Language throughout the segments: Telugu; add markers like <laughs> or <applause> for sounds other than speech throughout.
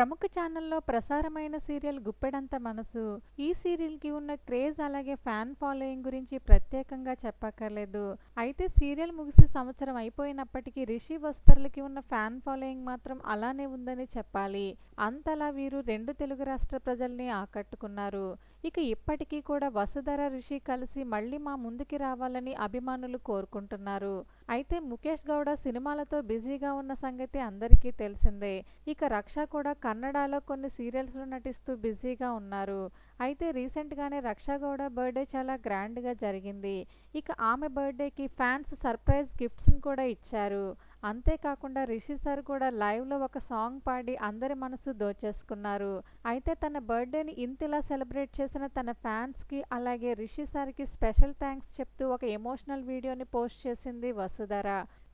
ప్రముఖ ఛానల్లో ప్రసారమైన సీరియల్ గుప్పెడంత మనసు. ఈ సీరియల్కి ఉన్న క్రేజ్ అలాగే ఫ్యాన్ ఫాలోయింగ్ గురించి ప్రత్యేకంగా చెప్పక్కర్లేదు. అయితే సీరియల్ ముగిసి సంవత్సరం అయిపోయినప్పటికీ రిషి వస్తర్లకి ఉన్న ఫ్యాన్ ఫాలోయింగ్ మాత్రం అలానే ఉందని చెప్పాలి. అంతలా వీరు రెండు తెలుగు రాష్ట్ర ప్రజల్ని ఆకట్టుకున్నారు. ఇక ఇప్పటికీ కూడా వసుధర రిషి కలిసి మళ్ళీ మా ముందుకి రావాలని అభిమానులు కోరుకుంటున్నారు. అయితే ముఖేష్ గౌడ సినిమాలతో బిజీగా ఉన్న సంగతి అందరికీ తెలిసిందే. ఇక రక్ష కూడా కన్నడలో కొన్ని సీరియల్స్లో నటిస్తూ బిజీగా ఉన్నారు. అయితే రీసెంట్గానే రక్ష గౌడ బర్త్డే చాలా గ్రాండ్గా జరిగింది. ఇక ఆమె బర్త్డేకి ఫ్యాన్స్ సర్ప్రైజ్ గిఫ్ట్స్ని కూడా ఇచ్చారు. అంతేకాకుండా రిషి సార్ కూడా లైవ్లో ఒక సాంగ్ పాడి అందరి మనసు దోచేసుకున్నారు. అయితే తన బర్త్డేని ఇంతలా సెలబ్రేట్ చేసిన తన ఫ్యాన్స్కి అలాగే రిషి సార్కి స్పెషల్ థ్యాంక్స్ చెప్తూ ఒక ఎమోషనల్ వీడియోని పోస్ట్ చేసింది వసుధర.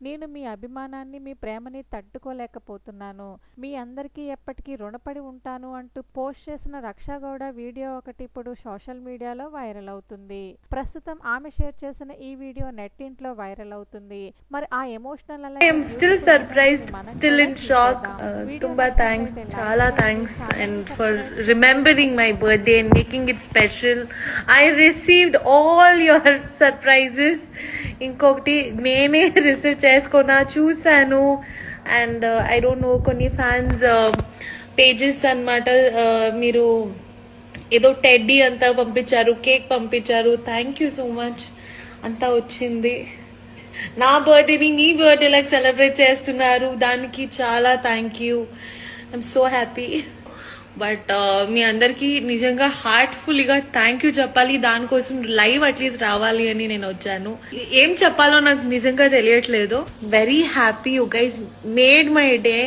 నేను మీ అభిమానాన్ని మీ ప్రేమని తట్టుకోలేకపోతున్నాను. మీ అందరికీ ఎప్పటికీ రుణపడి ఉంటాను అంటూ పోస్ట్ చేసిన రక్షాగౌడ వీడియో ఒకటి ఇప్పుడు సోషల్ మీడియాలో వైరల్ అవుతుంది. ప్రస్తుతం ఆమె షేర్ చేసిన ఈ వీడియో నెట్ ఇంట్లో వైరల్ అవుతుంది. మరి ఆ emotional still surprise still in shock thanks చాలా thanks and for remembering my birthday and making it special I received all your surprises ఇంకొకటి నేనే <laughs> రిసీవ్ చేసుకున్నా చూసాను అండ్ ఐ డోంట్ నో కొన్ని ఫ్యాన్స్ పేజెస్ uh, అన్నమాట uh, మీరు ఏదో టెడ్డీ అంతా పంపించారు కేక్ పంపించారు. థ్యాంక్ యూ సో మచ్ అంతా వచ్చింది. నా బర్త్డేని మీ బర్త్డే లైక్ సెలబ్రేట్ చేస్తున్నారు. దానికి చాలా thank you I'm so happy but మీ అందరికీ నిజంగా హార్ట్ఫుల్గా థ్యాంక్ యూ చెప్పాలి. దానికోసం లైవ్ అట్లీస్ట్ రావాలి అని నేను వచ్చాను. ఏం చెప్పాలో నాకు నిజంగా తెలియట్లేదు. Very happy you guys made my day